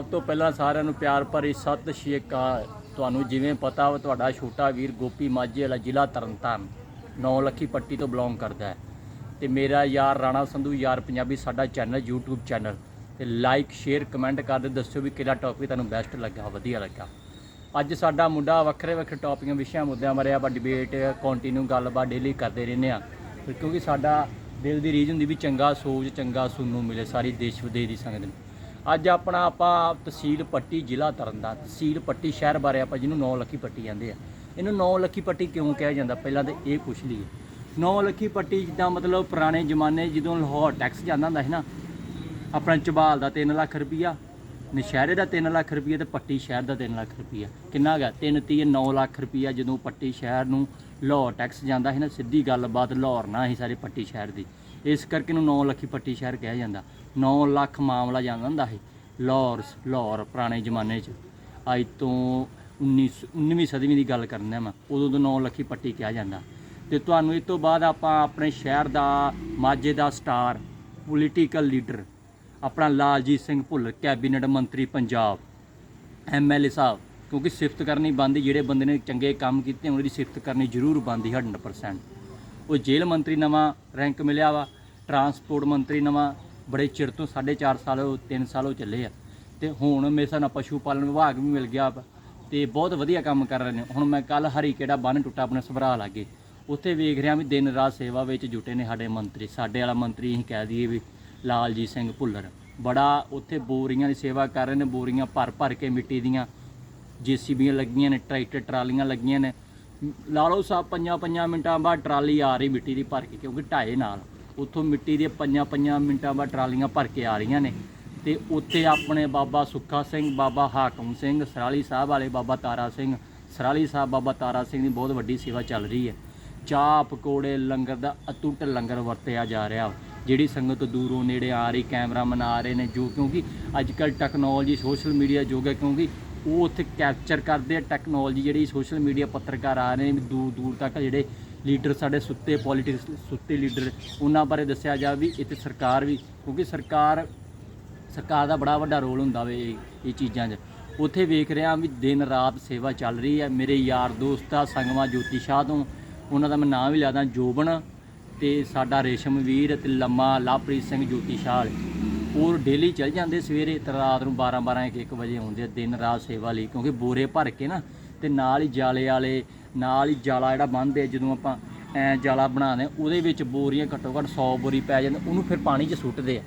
ਸਭ ਤੋਂ ਪਹਿਲਾਂ ਸਾਰਿਆਂ ਨੂੰ ਪਿਆਰ ਭਰੀ ਸਤਿ ਸ਼੍ਰੀ ਅਕਾਲ। ਤੁਹਾਨੂੰ ਜਿਵੇਂ ਪਤਾ ਵਾ, ਤੁਹਾਡਾ ਛੋਟਾ ਵੀਰ ਗੋਪੀ ਮਾਝੇ ਵਾਲਾ ਜ਼ਿਲ੍ਹਾ ਤਰਨਤਾਰਨ, ਨੌ ਲੱਖੀ ਪੱਟੀ ਤੋਂ ਬਿਲੋਂਗ ਕਰਦਾ ਹੈ। ਤੇ ਮੇਰਾ ਯਾਰ ਰਾਣਾ ਸੰਧੂ, ਯਾਰ ਪੰਜਾਬੀ, ਸਾਡਾ ਚੈਨਲ YouTube ਚੈਨਲ ਤੇ ਲਾਈਕ ਸ਼ੇਅਰ ਕਮੈਂਟ ਕਰਦੇ ਦੱਸਿਓ ਵੀ ਕਿਹੜਾ ਟੌਪਿਕ ਤੁਹਾਨੂੰ ਬੈਸਟ ਲੱਗਾ, ਵਧੀਆ ਲੱਗਾ। ਅੱਜ ਸਾਡਾ ਮੁੰਡਾ ਵੱਖਰੇ ਵੱਖਰੇ ਟੌਪਿਕਾਂ ਵਿਸ਼ਿਆਂ ਮੁੱਦਿਆਂ ਬਾਰੇ ਆਪਾਂ ਡਿਬੇਟ ਕੰਟੀਨਿਊ ਗੱਲਬਾਤ ਡੇਲੀ ਕਰਦੇ ਰਹਿੰਦੇ ਆ ਕਿਉਂਕਿ ਸਾਡਾ ਦਿਲ ਦੀ ਰੀਝ ਹੁੰਦੀ ਵੀ ਚੰਗਾ ਸੋਚ, ਚੰਗਾ ਸੁਣਨ ਨੂੰ ਮਿਲੇ ਸਾਰੀ ਦੇਸ਼ ਵਿਦੇਸ਼ ਦੀ ਸੰਗਤ ਨੂੰ। ਅੱਜ ਆਪਣਾ ਆਪਾਂ ਤਹਿਸੀਲ ਪੱਟੀ ਜ਼ਿਲ੍ਹਾ ਤਰਨਤਾਰਨ, ਤਹਿਸੀਲ ਪੱਟੀ ਸ਼ਹਿਰ ਬਾਰੇ ਆਪਾਂ ਜਿਹਨੂੰ ਨੌ ਲੱਖੀ ਪੱਟੀ ਕਹਿੰਦੇ ਆ। ਇਹਨੂੰ ਨੌ ਲੱਖੀ ਪੱਟੀ ਕਿਉਂ ਕਿਹਾ ਜਾਂਦਾ? ਪਹਿਲਾਂ ਤਾਂ ਇਹ ਪੁੱਛ ਲਈਏ। ਨੌ ਲੱਖੀ ਪੱਟੀ ਜਿੱਦਾਂ ਮਤਲਬ ਪੁਰਾਣੇ ਜ਼ਮਾਨੇ ਜਦੋਂ ਲਾਹੌਰ ਟੈਕਸ ਜਾਂਦਾ ਹੁੰਦਾ ਸੀ ਨਾ, ਆਪਣਾ ਚਬਾਲ ਦਾ 3 ਲੱਖ ਰੁਪਈਆ, ਨਸ਼ਹਿਰੇ ਦਾ 3 ਲੱਖ ਰੁਪਈਆ ਤੇ ਪੱਟੀ ਸ਼ਹਿਰ ਦਾ 3 ਲੱਖ ਰੁਪਈਆ। ਕਿੰਨਾ ਹੈਗਾ 3 30 9 ਲੱਖ ਰੁਪਈਆ ਜਦੋਂ ਪੱਟੀ ਸ਼ਹਿਰ ਨੂੰ ਲਾਹੌਰ ਟੈਕਸ ਜਾਂਦਾ ਸੀ ਨਾ, ਸਿੱਧੀ ਗੱਲਬਾਤ ਲਾਹੌਰ ਨਾ ਹੀ ਸਾਰੇ ਪੱਟੀ ਸ਼ਹਿਰ ਦੀ। ਇਸ ਕਰਕੇ ਨੂੰ 9 ਲੱਖੀ ਪੱਟੀ ਸ਼ਹਿਰ ਕਿਹਾ ਜਾਂਦਾ। 9 ਲੱਖ ਮਾਮਲਾ ਜਾਂਦਾ ਹੁੰਦਾ ਸੀ, ਲਾਹੌਰ ਲਾਹੌਰ ਪੁਰਾਣੇ ਜ਼ਮਾਨੇ 'ਚ। ਅੱਜ ਤੋਂ 19 19ਵੀਂ ਸਦੀਵੀਂ ਦੀ ਗੱਲ ਕਰਨਾ ਮੈਂ, ਉਦੋਂ ਤੋਂ 9 ਲੱਖੀ ਪੱਟੀ ਕਿਹਾ ਜਾਂਦਾ। ਤੇ ਤੁਹਾਨੂੰ ਇਸ ਤੋਂ ਬਾਅਦ ਆਪਾਂ ਆਪਣੇ ਸ਼ਹਿਰ ਦਾ ਮਾਝੇ ਦਾ ਸਟਾਰ, ਪੋਲੀਟੀਕਲ ਲੀਡਰ, ਆਪਣਾ ਲਾਲਜੀਤ ਸਿੰਘ ਭੁੱਲਰ ਕੈਬਨਿਟ ਮੰਤਰੀ ਪੰਜਾਬ ਐਮਐਲਏ ਸਾਹਿਬ, ਕਿਉਂਕਿ ਸਿਫਤ ਕਰਨੀ ਬੰਦੀ, ਜਿਹੜੇ ਬੰਦੇ ਨੇ ਚੰਗੇ ਕੰਮ ਕੀਤੇ, ਉਹਨਾਂ ਦੀ ਸਿਫਤ ਕਰਨੀ ਜ਼ਰੂਰ ਬੰਦੀ 100% ਉਹ ਜੇਲ੍ਹ ਮੰਤਰੀ ਨਵਾਂ ਰੈਂਕ ਮਿਲਿਆ ਵਾ, ਟਰਾਂਸਪੋਰਟ ਮੰਤਰੀ ਨਵਾਂ ਬੜੇ ਚਿਰ ਤੋਂ 4.5 ਸਾਲ 3 ਸਾਲ ਹੋ ਚੱਲੇ ਆ। ਤੇ ਹੁਣ ਮੇਰੇ ਹਿਸਾਬ ਨਾਲ ਪਸ਼ੂ ਪਾਲਣ ਵਿਭਾਗ ਵੀ ਮਿਲ ਗਿਆ ਵਾ ਤੇ ਬਹੁਤ ਵਧੀਆ ਕੰਮ ਕਰ ਰਹੇ ਨੇ। ਹੁਣ ਮੈਂ ਕੱਲ ਹਰੀ ਕਿਹੜਾ ਬੰਨ ਟੁੱਟਾ ਆਪਣੇ ਸਭਰਾ ਲਾਗੇ। ਉੱਥੇ ਵੇਖ ਰਿਹਾ ਵੀ ਦਿਨ ਰਾਤ ਸੇਵਾ ਵਿੱਚ ਜੁਟੇ ਨੇ ਸਾਡੇ ਮੰਤਰੀ। ਸਾਡੇ ਵਾਲਾ ਮੰਤਰੀ ਅਸੀਂ ਕਹਿ ਦਈਏ ਵੀ ਲਾਲਜੀਤ ਸਿੰਘ ਭੁੱਲਰ। ਬੜਾ ਉੱਥੇ ਬੋਰੀਆਂ ਦੀ ਸੇਵਾ ਕਰ ਰਹੇ ਨੇ, ਬੋਰੀਆਂ ਭਰ ਭਰ ਕੇ ਮਿੱਟੀ ਦੀਆਂ ਜੀਸੀਬੀਆਂ ਲੱਗੀਆਂ ਨੇ, ਟਰੈਕਟਰ, ਟਰਾਲੀਆਂ ਲੱਗੀਆਂ ਨੇ। ਲਾ ਲਓ ਸਾਹਿਬ ਪੰਜਾਂ ਪੰਜਾਂ ਮਿੰਟਾਂ ਬਾਅਦ ਟਰਾਲੀ ਆ ਰਹੀ ਮਿੱਟੀ ਦੀ ਭਰ ਕੇ, ਕਿਉਂਕਿ ਢਾਏ ਨਾਲ। ਉੱਥੋਂ ਮਿੱਟੀ ਦੀਆਂ ਪੰਜਾਂ ਪੰਜਾਂ ਮਿੰਟਾਂ ਬਾਅਦ ਟਰਾਲੀਆਂ ਭਰ ਕੇ ਆ ਰਹੀਆਂ ਨੇ। ਤੇ ਉੱਥੇ ਆਪਣੇ ਬਾਬਾ ਸੁੱਖਾ ਸਿੰਘ, ਬਾਬਾ ਹਾਕਮ ਸਿੰਘ, ਸਰਾਲੀ ਸਾਹਿਬ ਵਾਲੇ ਬਾਬਾ ਤਾਰਾ ਸਿੰਘ, ਸਰਾਲੀ ਸਾਹਿਬ ਬਾਬਾ ਤਾਰਾ ਸਿੰਘ ਦੀ ਬਹੁਤ ਵੱਡੀ ਸੇਵਾ ਚੱਲ ਰਹੀ ਹੈ। ਚਾਹ ਪਕੌੜੇ ਲੰਗਰ ਦਾ ਅਤੁੱਟ ਲੰਗਰ ਵਰਤਿਆ ਜਾ ਰਿਹਾ ਜਿਹੜੀ ਸੰਗਤ ਦੂਰੋਂ ਨੇੜੇ ਆ ਰਹੀ, ਕੈਮਰਾ ਮਨਾ ਰਹੇ ਨੇ, ਜੋ ਕਿਉਂਕਿ ਅੱਜ ਕੱਲ ਟੈਕਨੋਲੋਜੀ ਸੋਸ਼ਲ ਮੀਡੀਆ ਯੁੱਗ ਹੈ, ਕਿਉਂਕਿ ਉਹ ਉੱਥੇ ਕੈਪਚਰ ਕਰਦੇ ਆ ਟੈਕਨੋਲੋਜੀ ਜਿਹੜੀ ਸੋਸ਼ਲ ਮੀਡੀਆ ਪੱਤਰਕਾਰ ਆ ਰਹੇ ਨੇ ਦੂਰ ਦੂਰ ਤੱਕ ਜਿਹੜੇ ਲੀਡਰ ਸਾਡੇ ਸੁੱਤੇ ਪੋਲਿਟਿਕਸ ਸੁੱਤੇ ਲੀਡਰ, ਉਹਨਾਂ ਬਾਰੇ ਦੱਸਿਆ ਜਾ ਵੀ ਇੱਥੇ ਸਰਕਾਰ ਵੀ, ਕਿਉਂਕਿ ਸਰਕਾਰ ਸਰਕਾਰ ਦਾ ਬੜਾ ਵੱਡਾ ਰੋਲ ਹੁੰਦਾ ਵੇ ਇਹ- ਇਹ ਚੀਜ਼ਾਂ 'ਚ। ਉੱਥੇ ਵੇਖ ਰਿਹਾ ਵੀ ਦਿਨ ਰਾਤ ਸੇਵਾ ਚੱਲ ਰਹੀ ਹੈ। ਮੇਰੇ ਯਾਰ ਦੋਸਤ ਆ ਸੰਗਵਾ ਜੋਤੀ ਸ਼ਾਹ ਤੋਂ, ਉਹਨਾਂ ਦਾ ਮੈਂ ਨਾਮ ਵੀ ਲਿਆਦਾ, ਜੋਬਨ, ਤੇ ਸਾਡਾ ਰੇਸ਼ਮ ਵੀਰ ਤੇ ਲੰਮਾ ਲਾਪ੍ਰੀਤ ਸਿੰਘ ਜੋਤੀ ਸ਼ਾਹ ਉਹ ਡੇਲੀ ਚੱਲ ਜਾਂਦੇ ਸਵੇਰੇ, ਤੇ ਰਾਤ ਨੂੰ 12 12 1 1 ਵਜੇ ਆਉਂਦੇ ਆ ਦਿਨ ਰਾਤ ਸੇਵਾ ਲਈ, ਕਿਉਂਕਿ ਬੋਰੇ ਭਰ ਕੇ ਨਾ, ਤੇ ਨਾਲ ਹੀ ਜਾਲੇ ਵਾਲੇ ਨਾਲ ਹੀ ਜਾਲਾ ਜਿਹੜਾ ਬੰਨ੍ਹਦੇ ਆ ਜਦੋਂ ਆਪਾਂ ਜਾਲਾ ਬਣਾਉਂਦੇ ਆ, ਉਹਦੇ ਵਿੱਚ ਬੋਰੀਆਂ ਘੱਟੋ ਘੱਟ 100 ਬੋਰੀ ਪੈ ਜਾਂਦੇ ਉਹਨੂੰ ਫਿਰ ਪਾਣੀ 'ਚ ਸੁੱਟਦੇ ਆ।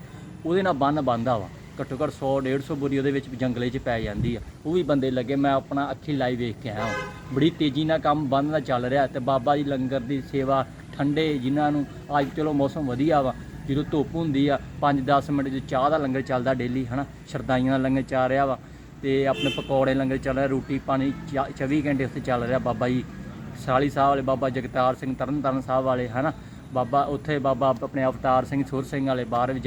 ਉਹਦੇ ਨਾਲ ਬੰਨ ਬੰਦਾ ਵਾ ਘੱਟੋ ਘੱਟ 100 150 ਬੋਰੀ ਉਹਦੇ ਵਿੱਚ ਜੰਗਲੇ 'ਚ ਪੈ ਜਾਂਦੀ ਆ। ਉਹ ਵੀ ਬੰਦੇ ਲੱਗੇ ਮੈਂ ਆਪਣਾ ਅੱਖੀ ਲਾਈ ਵੇਖ ਕੇ ਆਇਆ ਹਾਂ ਬੜੀ ਤੇਜ਼ੀ ਨਾਲ ਕੰਮ ਬੰਦ ਦਾ ਚੱਲ ਰਿਹਾ ਤੇ ਬਾਬਾ ਜੀ ਲੰਗਰ ਦੀ ਸੇਵਾ ਠੰਡੇ ਜਿਨ੍ਹਾਂ ਨੂੰ ਅੱਜ ਚਲੋ ਮੌਸਮ ਵਧੀਆ ਵਾ ਜਦੋਂ ਧੁੱਪ ਹੁੰਦੀ ਆ 5-10 ਮਿੰਟ ਚ ਚਾਹ ਦਾ ਲੰਗਰ ਚੱਲਦਾ ਡੇਲੀ ਹਨਾ? ਸ਼ਰਦਾਈਆਂ ਦਾ ਲੰਗਰ ਚੱਲ ਰਿਹਾ ਵਾ ਤੇ ਆਪਣੇ ਪਕੌੜੇ ਲੰਗਰ ਚੱਲ ਰਿਹਾ ਰੋਟੀ ਪਾਣੀ ਚਾ- 24 ਘੰਟੇ ਉੱਥੇ ਚੱਲ ਰਿਹਾ ਬਾਬਾ ਜੀ। ਸਾਲੀ ਸਾਹਿਬ ਵਾਲੇ, ਬਾਬਾ ਜਗਤਾਰ ਸਿੰਘ, ਤਰਨਤਾਰਨ ਸਾਹਿਬ ਵਾਲੇ, ਹਨਾ? ਬਾਬਾ, ਉੱਥੇ ਬਾਬਾ ਆਪਣੇ ਅਵਤਾਰ ਸਿੰਘ, ਸੁਰ ਸਿੰਘ ਵਾਲੇ, ਬਾਹਰ ਵੀ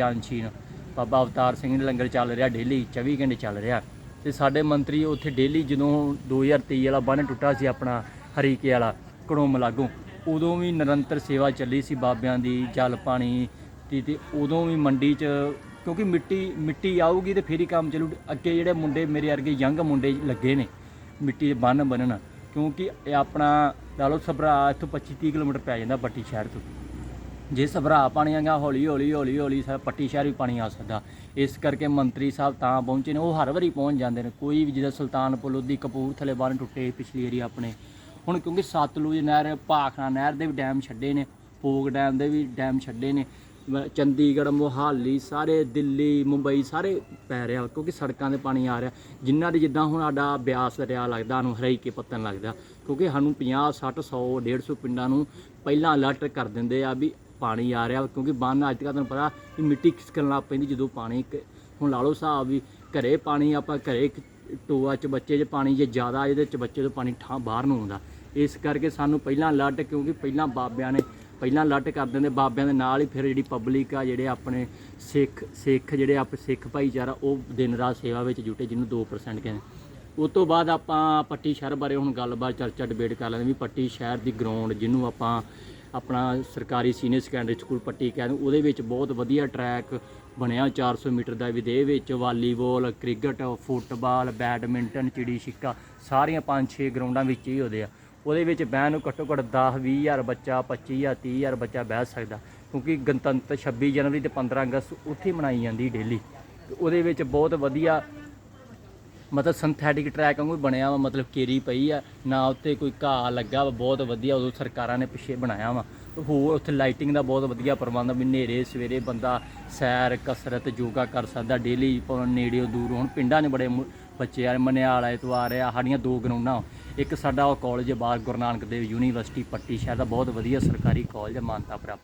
ਬਾਬਾ ਅਵਤਾਰ ਸਿੰਘ ਦੇ ਲੰਗਰ ਚੱਲ ਰਿਹਾ, ਡੇਲੀ 24 ਘੰਟੇ ਚੱਲ ਰਿਹਾ। ਤੇ ਸਾਡੇ ਮੰਤਰੀ ਉੱਥੇ ਡੇਲੀ ਜਦੋਂ 2023 ਵਾਲਾ ਬੰਨ ਟੁੱਟਾ ਸੀ ਆਪਣਾ, ਹਰੀਕੇ ਵਾਲਾ ਕੜੋਮ ਲਾਗੋਂ, ਉਦੋਂ ਵੀ ਨਿਰੰਤਰ ਸੇਵਾ ਚੱਲੀ ਸੀ ਬਾਬਿਆਂ ਦੀ, ਜਲ, ਪਾਣੀ ਤੇ ਉਦੋਂ ਵੀ ਮੰਡੀ 'ਚ, ਕਿਉਂਕਿ ਮਿੱਟੀ ਮਿੱਟੀ ਆਊਗੀ ਤੇ ਫੇਰ ਹੀ ਕੰਮ ਚੱਲੂ। ਅੱਗੇ ਜਿਹੜੇ ਮੁੰਡੇ ਮੇਰੇ ਵਰਗੇ ਯੰਗ ਮੁੰਡੇ ਲੱਗੇ ਨੇ, ਮਿੱਟੀ ਦੇ ਬੰਨ ਬੰਨਣ, ਕਿਉਂਕਿ ਇਹ ਆਪਣਾ ਲਾ ਲਓ ਸਭਰਾ ਇੱਥੋਂ 25 30 ਕਿਲੋਮੀਟਰ ਪੈ ਜਾਂਦਾ ਪੱਟੀ ਸ਼ਹਿਰ ਤੋਂ। ਜੇ ਸਭਰਾ ਪਾਣੀ ਆਗਾ, ਹੌਲੀ ਹੌਲੀ ਹੌਲੀ ਹੌਲੀ ਸਾ ਪੱਟੀ ਸ਼ਹਿਰ ਵੀ ਪਾਣੀ ਆ ਸਕਦਾ। ਇਸ ਕਰਕੇ ਮੰਤਰੀ ਸਾਹਿਬ ਤਾਂ ਪਹੁੰਚੇ ਨੇ, ਉਹ ਹਰ ਵਾਰੀ ਪਹੁੰਚ ਜਾਂਦੇ ਨੇ। ਕੋਈ ਵੀ ਜਿਹਦਾ ਸੁਲਤਾਨਪੁਰ, ਲੋਧੀ, ਕਪੂਰਥਲੇ ਬੰਨ ਟੁੱਟੇ ਪਿਛਲੀ ਏਰੀ ਆਪਣੇ। ਹੁਣ ਕਿਉਂਕਿ ਸਤਲੁਜ ਨਹਿਰ ਭਾਖਣਾ ਨਹਿਰ ਦੇ ਵੀ ਡੈਮ ਛੱਡੇ ਨੇ, ਪੋਗ ਡੈਮ ਦੇ ਵੀ ਡੈਮ ਛੱਡੇ ਨੇ। ਚੰਡੀਗੜ੍ਹ, ਮੋਹਾਲੀ, ਸਾਰੇ ਦਿੱਲੀ, ਮੁੰਬਈ ਸਾਰੇ ਪੈ ਰਿਹਾ, ਕਿਉਂਕਿ ਸੜਕਾਂ ਤੇ ਪਾਣੀ ਆ ਰਿਹਾ। ਜਿਨ੍ਹਾਂ ਦੇ ਜਿੱਦਾਂ ਹੁਣ ਸਾਡਾ ਬਿਆਸ ਦਰਿਆ ਲੱਗਦਾ ਸਾਨੂੰ ਹਰੇਕ ਕੇ ਪੱਤਨ ਲੱਗਦਾ। ਕਿਉਂਕਿ ਸਾਨੂੰ 50 60 100 150 ਪਿੰਡਾਂ ਨੂੰ ਪਹਿਲਾਂ ਅਲਰਟ ਕਰ ਦਿੰਦੇ ਆ ਵੀ ਪਾਣੀ ਆ ਰਿਹਾ, ਕਿਉਂਕਿ ਬੰਨ ਅੱਜ ਕੱਲ੍ਹ ਤੁਹਾਨੂੰ ਪਤਾ ਕਿ ਮਿੱਟੀ ਖਿਸਕਣ ਲੱਗ ਪੈਂਦੀ ਜਦੋਂ ਪਾਣੀ ਕ- ਹੁਣ ਲਾ ਲਓ ਹਿਸਾਬ ਵੀ ਘਰੇ ਪਾਣੀ ਆਪਾਂ ਘਰੇ ਟੋਆ ਚ ਬੱਚੇ 'ਚ ਪਾਣੀ ਜੇ ਜ਼ਿਆਦਾ ਇਹਦੇ ਚ ਬੱਚੇ ਤੋਂ ਪਾਣੀ ਠਾਂ ਬਾਹਰ ਨੂੰ ਆਉਂਦਾ। ਇਸ ਕਰਕੇ ਸਾਨੂੰ ਪਹਿਲਾਂ ਅਲਰਟ ਕਿਉਂਕਿ ਪਹਿਲਾਂ ਬਾਬਿਆਂ ਨੇ ਪਹਿਲਾਂ ਅਲਰਟ ਕਰ ਦਿੰਦੇ, ਬਾਬਿਆਂ ਦੇ ਨਾਲ ਹੀ ਫਿਰ ਜਿਹੜੀ ਪਬਲਿਕ ਆ, ਜਿਹੜੇ ਆਪਣੇ ਸਿੱਖ ਸਿੱਖ ਜਿਹੜੇ ਆਪ ਸਿੱਖ ਭਾਈਚਾਰਾ, ਉਹ ਦਿਨ ਰਾਤ ਸੇਵਾ ਵਿੱਚ ਜੁਟੇ, ਜਿਹਨੂੰ 2% ਕਹਿੰਦੇ। ਉਸ ਤੋਂ ਬਾਅਦ ਆਪਾਂ ਪੱਟੀ ਸ਼ਹਿਰ ਬਾਰੇ ਹੁਣ ਗੱਲਬਾਤ, ਚਰਚਾ ਡਿਬੇਟ ਕਰ ਲੈਂਦੇ ਵੀ ਪੱਟੀ ਸ਼ਹਿਰ ਦੀ ਗਰਾਊਂਡ ਜਿਹਨੂੰ ਆਪਾਂ ਆਪਣਾ ਸਰਕਾਰੀ ਸੀਨੀਅਰ ਸੈਕੰਡਰੀ ਸਕੂਲ ਪੱਟੀ ਕਹਿੰਦੇ ਉਹਦੇ ਵਿੱਚ ਬਹੁਤ ਵਧੀਆ ਟਰੈਕ ਬਣਿਆ 400 ਮੀਟਰ ਦਾ ਵੀ, ਦੇ ਵਿੱਚ ਵਾਲੀਬਾਲ, ਕ੍ਰਿਕਟ, ਫੁੱਟਬਾਲ, ਬੈਡਮਿੰਟਨ, ਚਿੜੀ ਛਿੱਕਾ, ਸਾਰੀਆਂ 5-6 ਗਰਾਊਂਡਾਂ ਵਿੱਚ ਹੀ ਉਹਦੇ ਆ। ਉਹਦੇ ਵਿੱਚ ਬਹਿਣ ਨੂੰ ਘੱਟੋ ਘੱਟ 10 20000 ਬੱਚਾ 25000 30000 ਬੱਚਾ ਬਹਿ ਸਕਦਾ, ਕਿਉਂਕਿ ਗਣਤੰਤਰ 26 ਜਨਵਰੀ ਤੇ 15 ਅਗਸਤ ਉੱਥੇ ਮਨਾਈ ਜਾਂਦੀ ਡੇਲੀ ਉਹਦੇ ਵਿੱਚ ਬਹੁਤ ਵਧੀਆ ਮਤਲਬ ਸਿੰਥੈਟਿਕ ਟਰੈਕ ਵਾਂਗੂ ਬਣਿਆ ਵਾ, ਮਤਲਬ ਕੇਰੀ ਪਈ ਆ, ਨਾ ਉੱਤੇ ਕੋਈ ਘਾਹ ਲੱਗਾ ਵਾ, ਬਹੁਤ ਵਧੀਆ ਉਦੋਂ ਸਰਕਾਰਾਂ ਨੇ ਪਿੱਛੇ ਬਣਾਇਆ ਵਾ। ਹੋਰ ਉੱਥੇ ਲਾਈਟਿੰਗ ਦਾ ਬਹੁਤ ਵਧੀਆ ਪ੍ਰਬੰਧ ਵੀ ਹਨੇਰੇ, ਸਵੇਰੇ ਬੰਦਾ ਸੈਰ, ਕਸਰਤ, ਯੋਗਾ ਕਰ ਸਕਦਾ ਡੇਲੀ ਨੇੜਿਓਂ ਦੂਰ ਹੁਣ। ਪਿੰਡਾਂ 'ਚ ਬੜੇ ਮੁ- ਬੱਚੇ ਆ, ਮਨਿਆਲ ਐਤਵਾਰ ਆ ਰਹੇ ਆ, ਸਾਡੀਆਂ ਦੋ ਗਰਾਊਂਡਾਂ ਇੱਕ ਸਾਡਾ ਉਹ ਕਾਲਜ ਬਾਹਰ, ਗੁਰੂ ਨਾਨਕ ਦੇਵ ਯੂਨੀਵਰਸਿਟੀ, ਪੱਟੀ ਸ਼ਹਿਰ ਦਾ, ਬਹੁਤ ਵਧੀਆ ਸਰਕਾਰੀ ਕਾਲਜ ਹੈ ਮਾਨਤਾ ਪ੍ਰਾਪਤ।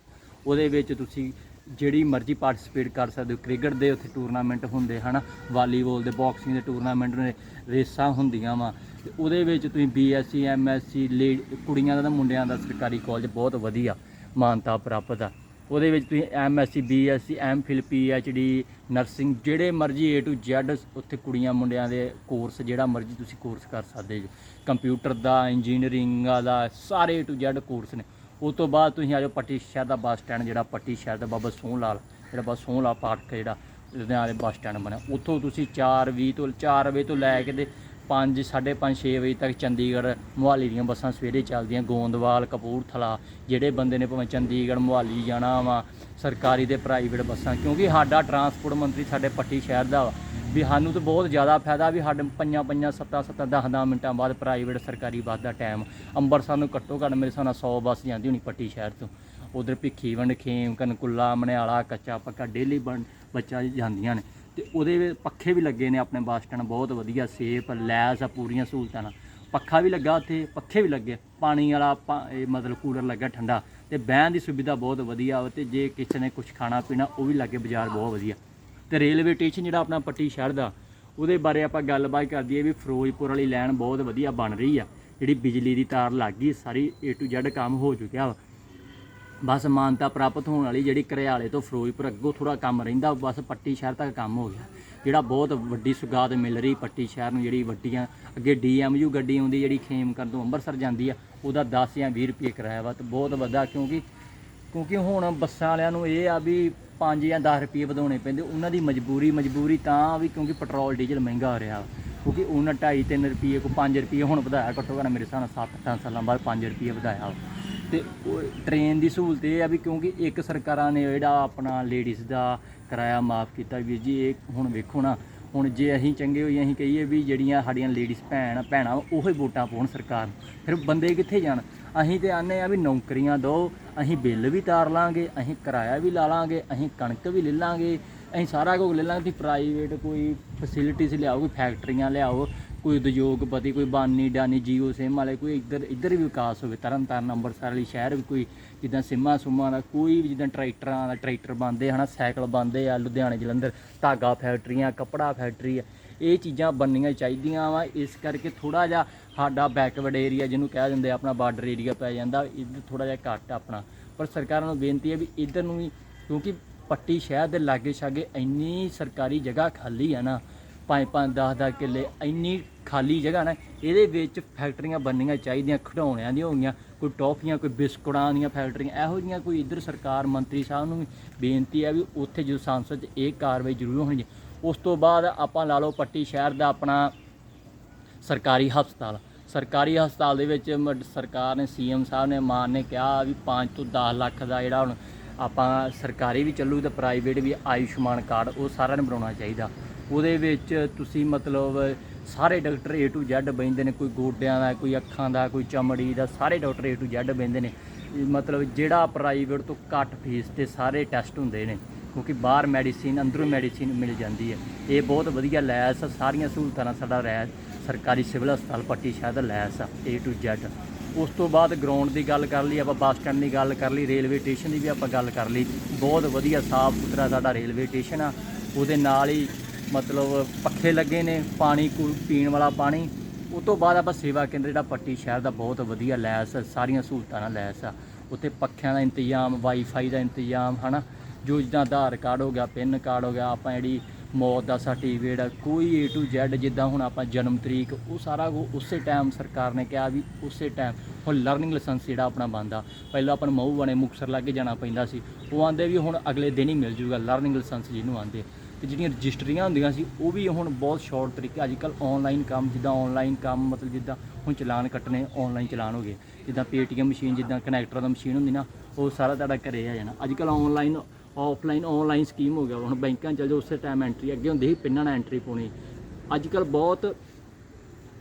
ਉਹਦੇ ਵਿੱਚ ਤੁਸੀਂ ਜਿਹੜੀ ਮਰਜ਼ੀ ਪਾਰਟਿਸਿਪੇਟ ਕਰ ਸਕਦੇ ਹੋ। ਕ੍ਰਿਕਟ ਦੇ ਉੱਥੇ ਟੂਰਨਾਮੈਂਟ ਹੁੰਦੇ ਹਨ, ਵਾਲੀਬਾਲ ਦੇ ਬਾਕਸਿੰਗ ਦੇ ਟੂਰਨਾਮੈਂਟ ਨੇ, ਰੇਸਾਂ ਹੁੰਦੀਆਂ ਵਾ। ਤੇ ਉਹਦੇ ਵਿੱਚ ਤੁਸੀਂ ਬੀਐਸਸੀ ਐਮਐਸਸੀ ਕੁੜੀਆਂ ਦਾ ਤਾਂ ਮੁੰਡਿਆਂ ਦਾ ਸਰਕਾਰੀ ਕਾਲਜ ਬਹੁਤ ਵਧੀਆ ਮਾਨਤਾ ਪ੍ਰਾਪਤ ਆ। ਉਹਦੇ ਵਿੱਚ ਤੁਸੀਂ MSc BSc MPhil PhD nursing ਜਿਹੜੇ ਮਰਜ਼ੀ A ਟੂ Z ਉੱਥੇ ਕੁੜੀਆਂ ਮੁੰਡਿਆਂ ਦੇ ਕੋਰਸ ਜਿਹੜਾ ਮਰਜ਼ੀ ਤੁਸੀਂ ਕੋਰਸ ਕਰ ਸਕਦੇ ਜੀ ਕੰਪਿਊਟਰ ਦਾ ਇੰਜੀਨੀਅਰਿੰਗ ਦਾ ਸਾਰੇ A ਟੂ Z ਕੋਰਸ ਨੇ। ਉਸ ਤੋਂ ਬਾਅਦ ਤੁਸੀਂ ਆ ਜਾਓ ਪੱਟੀ ਸ਼ਹਿਰ ਦਾ ਬੱਸ ਸਟੈਂਡ, ਜਿਹੜਾ ਪੱਟੀ ਸ਼ਹਿਰ ਦਾ ਬਾਬਾ ਸੋਹਣ ਲਾਲ ਜਿਹੜਾ ਬਾਬਾ ਸੋਹਣ ਲਾਲ ਪਾਰਕ ਜਿਹੜਾ ਲੁਧਿਆਣੇ ਬੱਸ ਸਟੈਂਡ ਬਣਿਆ। ਉੱਥੋਂ ਤੁਸੀਂ 4:20 ਤੋਂ 4 ਵਜੇ ਤੋਂ ਲੈ ਕੇ ਤੇ 5 5:30 6 ਵਜੇ ਤੱਕ ਚੰਡੀਗੜ੍ਹ ਮੁਹਾਲੀ ਦੀਆਂ ਬੱਸਾਂ ਸਵੇਰੇ ਚੱਲਦੀਆਂ। ਗੋਂਦਵਾਲ, ਕਪੂਰਥਲਾ, ਜਿਹੜੇ ਬੰਦੇ ਨੇ ਭਾਵੇਂ ਚੰਡੀਗੜ੍ਹ, ਮੁਹਾਲੀ ਜਾਣਾ ਵਾ, ਸਰਕਾਰੀ ਤੇ ਪ੍ਰਾਈਵੇਟ ਬੱਸਾਂ, ਕਿਉਂਕਿ ਸਾਡਾ ਟਰਾਂਸਪੋਰਟ ਮੰਤਰੀ ਸਾਡੇ ਪੱਟੀ ਸ਼ਹਿਰ ਦਾ ਵਾ। ਵੀ ਸਾਨੂੰ ਤਾਂ ਬਹੁਤ ਜ਼ਿਆਦਾ ਫਾਇਦਾ ਵੀ ਸਾਡੇ ਪੰਜਾਂ ਪੰਜਾਂ ਸੱਤਾਂ ਸੱਤਾਂ 10 10 ਮਿੰਟਾਂ ਬਾਅਦ ਪ੍ਰਾਈਵੇਟ ਸਰਕਾਰੀ ਬੱਸ ਦਾ ਟਾਈਮ ਅੰਮ੍ਰਿਤਸਰ ਨੂੰ ਘੱਟੋ ਘੱਟ ਮੇਰੇ ਹਿਸਾਬ ਨਾਲ 100 ਬੱਸ ਜਾਂਦੀ ਹੋਣੀ ਪੱਟੀ ਸ਼ਹਿਰ ਤੋਂ। ਉਧਰ ਭਿੱਖੀਵੰਡ ਖੇਮ, ਕਨਕੁੱਲਾ, ਮਨਿਆਲਾ, ਕੱਚਾ ਪੱਕਾ ਡੇਲੀ ਬਣ ਬੱਚਾ ਜਾਂਦੀਆਂ ਨੇ। ਤੇ ਉਹਦੇ ਪੱਖੇ ਵੀ ਲੱਗੇ ਨੇ ਆਪਣੇ ਬੱਸ ਸਟੈਂਡ, ਬਹੁਤ ਵਧੀਆ ਸੇਫ ਲੈਸ ਆ ਪੂਰੀਆਂ ਸਹੂਲਤਾਂ ਨਾਲ। ਪੱਖਾ ਵੀ ਲੱਗਾ ਉੱਥੇ, ਪੱਖੇ ਵੀ ਲੱਗੇ। ਪਾਣੀ ਵਾਲਾ ਪਾ- ਇਹ ਮਤਲਬ ਕੂਲਰ ਲੱਗਾ ਠੰਡਾ। ਤੇ ਬਹਿਣ ਦੀ ਸੁਵਿਧਾ ਬਹੁਤ ਵਧੀਆ ਵਾ ਤੇ ਜੇ ਕਿਸੇ ਨੇ ਕੁਝ ਖਾਣਾ ਪੀਣਾ, ਉਹ ਵੀ ਲੱਗੇ ਬਾਜ਼ਾਰ, ਬਹੁਤ ਵਧੀਆ। ਤੇ ਰੇਲਵੇ ਸਟੇਸ਼ਨ ਜਿਹੜਾ ਆਪਣਾ ਪੱਟੀ ਸ਼ਹਿਰ ਦਾ, ਉਹਦੇ ਬਾਰੇ ਆਪਾਂ ਗੱਲਬਾਤ ਕਰਦੀ ਹੈ ਵੀ ਫਿਰੋਜ਼ਪੁਰ ਵਾਲੀ ਲਾਈਨ ਬਹੁਤ ਵਧੀਆ ਬਣ ਰਹੀ ਆ। ਜਿਹੜੀ ਬਿਜਲੀ ਦੀ ਤਾਰ ਲੱਗ ਗਈ, ਸਾਰੀ A to Z ਕੰਮ ਹੋ ਚੁੱਕਿਆ ਵਾ। ਬਸ ਮਾਨਤਾ ਪ੍ਰਾਪਤ ਹੋਣ ਵਾਲੀ ਜਿਹੜੀ ਘਰਿਆਲੇ ਤੋਂ ਫਿਰੋਜ਼ਪੁਰ ਅੱਗੋਂ ਥੋੜਾ ਕੰਮ ਰਹਿੰਦਾ ਬਸ ਪੱਟੀ ਸ਼ਹਿਰ ਤੱਕ ਕੰਮ ਹੋ ਗਿਆ। ਜਿਹੜਾ ਬਹੁਤ ਵੱਡੀ ਸੁਗਾਤ ਮਿਲ ਰਹੀ ਪੱਟੀ ਸ਼ਹਿਰ ਨੂੰ, ਜਿਹੜੀ ਵੱਡੀਆਂ, ਅੱਗੇ ਡੀਐਮਯੂ ਗੱਡੀ ਆਉਂਦੀ, ਜਿਹੜੀ ਖੇਮਕਰਨ ਤੋਂ ਅੰਮ੍ਰਿਤਸਰ ਜਾਂਦੀ ਆ, ਉਹਦਾ 10 ਜਾਂ 20 ਰੁਪਏ ਕਿਰਾਇਆ ਵਾ, ਤੇ ਬਹੁਤ ਵੱਡਾ ਕਿਉਂਕਿ ਕਿਉਂਕਿ ਹੁਣ ਬੱਸਾਂ ਵਾਲਿਆਂ ਨੂੰ ਇਹ ਆ ਵੀ 5 ਜਾਂ 10 ਰੁਪਏ ਵਧਾਉਣੇ ਪੈਂਦੇ, ਉਹਨਾਂ ਦੀ ਮਜਬੂਰੀ ਮਜਬੂਰੀ ਤਾਂ ਵੀ ਕਿਉਂਕਿ ਪੈਟਰੋਲ, ਡੀਜ਼ਲ ਮਹਿੰਗਾ ਹੋ ਰਿਹਾ ਵਾ। ਕਿਉਂਕਿ ਉਹਨਾਂ 2.5 3 ਰੁਪਏ ਕੋ 5 ਰੁਪਏ ਹੁਣ ਵਧਾਇਆ, ਘੱਟੋ ਘੱਟ ਮੇਰੇ ਹਿਸਾਬ ਨਾਲ 7 8 ਸਾਲਾਂ ਬਾਅਦ 5 ਰੁਪਏ ਵਧਾਇਆ ਵਾ। ਤੇ ਟ੍ਰੇਨ ਦੀ ਸਹੂਲਤ ਇਹ ਆ ਵੀ ਕਿਉਂਕਿ ਇੱਕ ਸਰਕਾਰਾਂ ਨੇ ਜਿਹੜਾ ਆਪਣਾ ਲੇਡੀਜ਼ ਦਾ ਕਿਰਾਇਆ ਮਾਫ ਕੀਤਾ ਵੀਰ ਜੀ, ਇਹ ਹੁਣ ਵੇਖੋ ਨਾ, ਹੁਣ ਜੇ ਅਸੀਂ ਚੰਗੇ ਹੋਈ ਅਸੀਂ ਕਹੀਏ ਵੀ ਜਿਹੜੀਆਂ ਸਾਡੀਆਂ ਲੇਡੀਜ਼ ਭੈਣ, ਭੈਣਾਂ, ਉਹੀ ਵੋਟਾਂ ਪਾਉਣ ਸਰਕਾਰ ਨੂੰ ਫਿਰ ਬੰਦੇ ਕਿੱਥੇ ਜਾਣ ਅਸੀਂ ਤੇ ਆਨੇ ਆ ਵੀ ਨੌਕਰੀਆਂ ਦਿਓ ਅਸੀਂ ਬਿੱਲ ਵੀ ਤਾਰ ਲਾਂਗੇ, ਅਸੀਂ ਕਿਰਾਇਆ ਵੀ ਲਾ ਲਾਂਗੇ, ਅਸੀਂ ਕਣਕ ਵੀ ਲੈ ਲਾਂਗੇ, ਅਸੀਂ ਸਾਰਾ ਕੁਝ ਲੈ ਲਾਂਗੇ ਤੁਸੀਂ ਪ੍ਰਾਈਵੇਟ ਕੋਈ ਫੈਸਿਲਿਟੀਜ਼ ਲਿਆਓ, ਕੋਈ ਫੈਕਟਰੀਆਂ ਲਿਆਓ, ਕੋਈ ਉਦਯੋਗਪਤੀ, ਕੋਈ ਬਾਨੀ ਡਾਨੀ, ਜੀਓ ਸਿਮ ਵਾਲੇ, ਕੋਈ ਇੱਧਰ ਇੱਧਰ ਵੀ ਵਿਕਾਸ ਹੋਵੇ, ਤਰਨਤਾਰਨ, ਅੰਮ੍ਰਿਤਸਰ ਵਾਲੀ ਸ਼ਹਿਰ ਵੀ ਕੋਈ, ਜਿੱਦਾਂ ਸਿੰਮਾਂ ਸੁੰਮਾਂ ਦਾ ਕੋਈ ਵੀ ਜਿੱਦਾਂ ਟਰੈਕਟਰਾਂ ਦਾ ਟਰੈਕਟਰ ਬਣਦੇ ਹਨਾ, ਸਾਈਕਲ ਬਣਦੇ ਆ, ਲੁਧਿਆਣੇ, ਜਲੰਧਰ, ਧਾਗਾ ਫੈਕਟਰੀਆਂ ਕੱਪੜਾ ਫੈਕਟਰੀ ਆ ਇਹ ਚੀਜ਼ਾਂ ਬਣਨੀਆਂ ਚਾਹੀਦੀਆਂ ਵਾ। ਇਸ ਕਰਕੇ ਥੋੜਾ ਜਿਹਾ ਸਾਡਾ ਬੈਕਵਰਡ ਏਰੀਆ ਜਿਹਨੂੰ ਕਹਿ ਦਿੰਦੇ ਆਪਣਾ ਬਾਰਡਰ ਏਰੀਆ ਪੈ ਜਾਂਦਾ। ਇੱਧਰ ਥੋੜਾ ਜਿਹਾ ਘੱਟ ਆ ਆਪਣਾ। ਪਰ ਸਰਕਾਰਾਂ ਨੂੰ ਬੇਨਤੀ ਹੈ ਵੀ ਇੱਧਰ ਨੂੰ ਵੀ, ਕਿਉਂਕਿ ਪੱਟੀ ਸ਼ਹਿਰ ਦੇ ਲਾਗੇ ਛਾਗੇ ਇੰਨੀ ਸਰਕਾਰੀ ਜਗ੍ਹਾ ਖਾਲੀ ਆ ਨਾ, ਪੰਜ ਪੰਜ 10 10 ਕਿੱਲੇ, ਇੰਨੀ ਖਾਲੀ ਜਗ੍ਹਾ ਨਾ, ਇਹਦੇ ਵਿੱਚ ਫੈਕਟਰੀਆਂ ਬਣਨੀਆਂ ਚਾਹੀਦੀਆਂ, ਖਿਡੌਣਿਆਂ ਦੀਆਂ ਹੋਈਆਂ, ਕੋਈ ਟੌਫੀਆਂ, ਕੋਈ ਬਿਸਕੁਟਾਂ ਦੀਆਂ ਫੈਕਟਰੀਆਂ ਇਹੋ ਜਿਹੀਆਂ ਕੋਈ ਇੱਧਰ ਸਰਕਾਰ ਮੰਤਰੀ ਸਾਹਿਬ ਨੂੰ ਵੀ ਬੇਨਤੀ ਹੈ ਵੀ ਉੱਥੇ ਜਦੋਂ ਸੰਸਦ 'ਚ ਇਹ ਕਾਰਵਾਈ ਜ਼ਰੂਰ ਹੋਣੀ ਹੈ ਉਸ ਤੋਂ ਬਾਅਦ ਆਪਾਂ ਲਾ ਲਓ ਪੱਟੀ ਸ਼ਹਿਰ ਦਾ ਆਪਣਾ ਸਰਕਾਰੀ ਹਸਪਤਾਲ। ਸਰਕਾਰੀ ਹਸਪਤਾਲ ਦੇ ਵਿੱਚ ਮ- ਸਰਕਾਰ ਨੇ, ਸੀਐਮ ਸਾਹਿਬ ਨੇ, ਮਾਨ ਨੇ ਕਿਹਾ ਵੀ 5 ਤੋਂ 10 ਲੱਖ ਦਾ ਜਿਹੜਾ ਹੁਣ ਆਪਾਂ ਸਰਕਾਰੀ ਵੀ ਚੱਲੂ ਤੇ ਪ੍ਰਾਈਵੇਟ ਵੀ ਆਯੁਸ਼ਮਾਨ ਕਾਰਡ ਉਹ ਸਾਰਿਆਂ ਨੂੰ ਬਣਾਉਣਾ ਚਾਹੀਦਾ। ਉਹਦੇ ਵਿੱਚ ਤੁਸੀਂ ਮਤਲਬ ਸਾਰੇ ਡਾਕਟਰ A to Z ਬੈਂਦੇ ਨੇ, ਕੋਈ ਗੋਡਿਆਂ ਦਾ, ਕੋਈ ਅੱਖਾਂ ਦਾ, ਕੋਈ ਚਮੜੀ ਦਾ, ਸਾਰੇ ਡਾਕਟਰ A to Z ਬੈਂਦੇ ਨੇ। ਮਤਲਬ ਜਿਹੜਾ ਪ੍ਰਾਈਵੇਟ ਤੋਂ ਘੱਟ ਫੀਸ ਤੇ ਸਾਰੇ ਟੈਸਟ ਹੁੰਦੇ ਨੇ। ਕਿਉਂਕਿ ਬਾਹਰ ਮੈਡੀਸਿਨ, ਅੰਦਰੋਂ ਮੈਡੀਸਿਨ ਮਿਲ ਜਾਂਦੀ ਹੈ। ਇਹ ਬਹੁਤ ਵਧੀਆ ਲੈਸ ਸਾਰੀਆਂ ਸਹੂਲਤਾਂ ਨਾਲ ਸਾਡਾ ਰੈਸ, ਸਰਕਾਰੀ ਸਿਵਲ ਹਸਪਤਾਲ ਪੱਟੀ ਸ਼ਹਿਰ ਦਾ ਲੈਸ ਆ, A to Z ਉਸ ਤੋਂ ਬਾਅਦ ਗਰਾਊਂਡ ਦੀ ਗੱਲ ਕਰ ਲਈ, ਆਪਾਂ ਬੱਸ ਸਟੈਂਡ ਦੀ ਗੱਲ ਕਰ ਲਈ, ਰੇਲਵੇ ਸਟੇਸ਼ਨ ਦੀ ਵੀ ਆਪਾਂ ਗੱਲ ਕਰ ਲਈ। ਬਹੁਤ ਵਧੀਆ ਸਾਫ਼ ਸੁਥਰਾ ਸਾਡਾ ਰੇਲਵੇ ਸਟੇਸ਼ਨ ਆ। ਉਹਦੇ ਨਾਲ ਹੀ ਮਤਲਬ ਪੱਖੇ ਲੱਗੇ ਨੇ, ਪਾਣੀ ਕੂ- ਪੀਣ ਵਾਲਾ ਪਾਣੀ। ਉਸ ਤੋਂ ਬਾਅਦ ਆਪਾਂ ਸੇਵਾ ਕੇਂਦਰ ਜਿਹੜਾ ਪੱਟੀ ਸ਼ਹਿਰ ਦਾ ਬਹੁਤ ਵਧੀਆ ਲੈਸ ਸਾਰੀਆਂ ਸਹੂਲਤਾਂ ਨਾਲ ਲੈਸ ਆ। ਉੱਥੇ ਪੱਖਿਆਂ ਦਾ ਇੰਤਜ਼ਾਮ ਵਾਈਫਾਈ ਦਾ ਇੰਤਜ਼ਾਮ, ਹਨਾ? ਜੋ ਜਿੱਦਾਂ ਆਧਾਰ ਕਾਰਡ ਹੋ ਗਿਆ ਪਿੰਨ ਕਾਰਡ ਹੋ ਗਿਆ, ਆਪਾਂ ਜਿਹੜੀ ਮੌਤ ਦਾ ਸਰਟੀਫਿਕੇਟ ਕੋਈ A to Z ਜਿੱਦਾਂ ਹੁਣ ਆਪਾਂ ਜਨਮ ਤਰੀਕ, ਉਹ ਸਾਰਾ ਕੁ ਉਸੇ ਟਾਈਮ ਸਰਕਾਰ ਨੇ ਕਿਹਾ ਵੀ ਉਸੇ ਟਾਈਮ ਹੁਣ ਲਰਨਿੰਗ ਲਾਇਸੈਂਸ ਜਿਹੜਾ ਆਪਣਾ ਬੰਦਾ ਪਹਿਲਾਂ ਆਪਾਂ ਨੂੰ ਮਊ ਬਣੇ ਮੁਕਸਰ ਲੱਗੇ ਜਾਣਾ ਪੈਂਦਾ ਸੀ। ਉਹ ਆਂਦੇ ਵੀ ਹੁਣ ਅਗਲੇ ਦਿਨ ਹੀ ਮਿਲ ਜੂਗਾ ਲਰਨਿੰਗ ਲਾਇਸੈਂਸ ਜਿਹਨੂੰ ਆਂਦੇ। ਤੇ ਜਿਹੜੀਆਂ ਰਜਿਸਟਰੀਆਂ ਹੁੰਦੀਆਂ ਸੀ, ਉਹ ਵੀ ਹੁਣ ਬਹੁਤ ਸ਼ਾਰਟ ਤਰੀਕੇ ਅੱਜ ਕੱਲ ਆਨਲਾਈਨ ਕੰਮ, ਜਿੱਦਾਂ ਆਨਲਾਈਨ ਕੰਮ ਮਤਲਬ ਜਿੱਦਾਂ ਹੁਣ ਚਲਾਨ ਕੱਟਣੇ ਆਨਲਾਈਨ ਚਲਾਨ ਹੋ ਗਏ। ਜਿੱਦਾਂ ਪੇਟੀਐਮ ਮਸ਼ੀਨ ਜਿੱਦਾਂ ਕਨੈਕਟਰ ਦਾ ਮਸ਼ੀਨ ਹੁੰਦੀ ਨਾ, ਉਹ ਸਾਰਾ ਤੁਹਾਡਾ ਘਰੇ ਆ ਜਾਣਾ। ਅੱਜ ਕੱਲ ਆਨਲਾਈਨ ਆਫਲਾਈਨ ਆਨਲਾਈਨ ਸਕੀਮ ਹੋ ਗਿਆ ਹੁਣ ਬੈਂਕਾਂ 'ਚ ਜੋ ਉਸੇ ਟਾਈਮ ਐਂਟਰੀ ਅੱਗੇ ਹੁੰਦੀ ਸੀ, ਪਿੰਨਾਂ ਨਾਲ ਐਂਟਰੀ ਪਾਉਣੀ। ਅੱਜ ਕੱਲ ਬਹੁਤ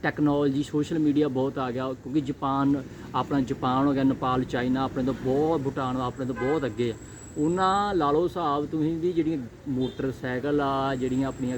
ਟੈਕਨੋਲੋਜੀ ਸੋਸ਼ਲ ਮੀਡੀਆ ਬਹੁਤ ਆ ਗਿਆ, ਕਿਉਂਕਿ ਜਾਪਾਨ, ਆਪਣਾ ਜਾਪਾਨ ਹੋ ਗਿਆ, ਨੇਪਾਲ, ਚਾਈਨਾ, ਆਪਣੇ ਤੋਂ ਬਹੁਤ, ਭੂਟਾਨ ਆਪਣੇ ਤੋਂ ਬਹੁਤ ਅੱਗੇ ਆ। ਉਹਨਾਂ ਲਾ ਲਓ ਹਿਸਾਬ ਤੁਸੀਂ ਵੀ ਜਿਹੜੀਆਂ ਮੋਟਰਸਾਈਕਲ ਆ, ਜਿਹੜੀਆਂ ਆਪਣੀਆਂ